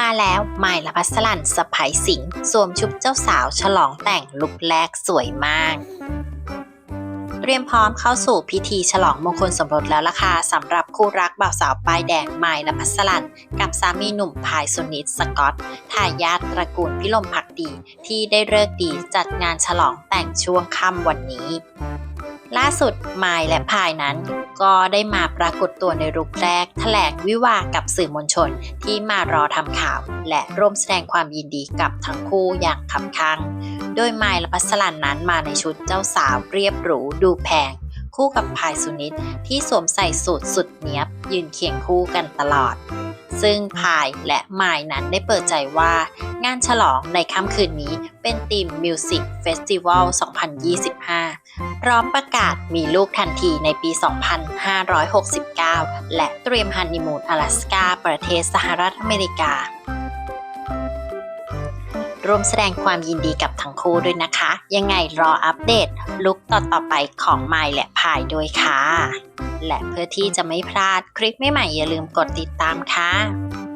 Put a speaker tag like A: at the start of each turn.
A: มาแล้วใหม่ละพัสลันสะพายสิงห์สวมชุดเจ้าสาวฉลองแต่งลุคแรกสวยมาก เตรียมพร้อมเข้าสู่พิธีฉลองมงคลสมรสแล้วล่ะค่ะสำหรับคู่รักบ่าวสาวป้ายแดงใหม่ละพัสลัน กับสามีหนุ่มพายสุนิตสกอตทายาทตระกูลพิลมพักดีที่ได้เลิกดีจัดงานฉลองแต่งช่วงค่ำวันนี้ ล่าสุดไมล์และพายนั้น ก็ได้มาปรากฏตัวในรูปแรกแถลงวิวากับสื่อมวลชนที่มารอทำข่าว และร่วมแสดงความยินดีกับทั้งคู่อย่างคับคั่งโดยไมล์และพัสลันนั้นมาในชุดเจ้าสาวเรียบหรูดูแพง คู่กับพายสุนิตที่สวมใส่สูทสุดเนี้ยบ ยืนเคียงคู่กันตลอด ซึ่งพายและไมายนั้นได้เปิดใจว่า งานฉลองในค่ำคืนนี้เป็นธีม Music Festival 2025 พร้อมประกาศมีลูกทันทีในปี 2569 และเตรียมฮันนีมูน阿拉สกาประเทศสหรัฐอเมริกา ร่วมแสดงความยินดีกับทั้งคู่ด้วยนะคะ ยังไงรออัปเดตลุกต่อๆไปของไมล์และพายด้วยค่ะ และเพื่อที่จะไม่พลาดคลิปใหม่ๆอย่าลืมกดติดตามค่ะ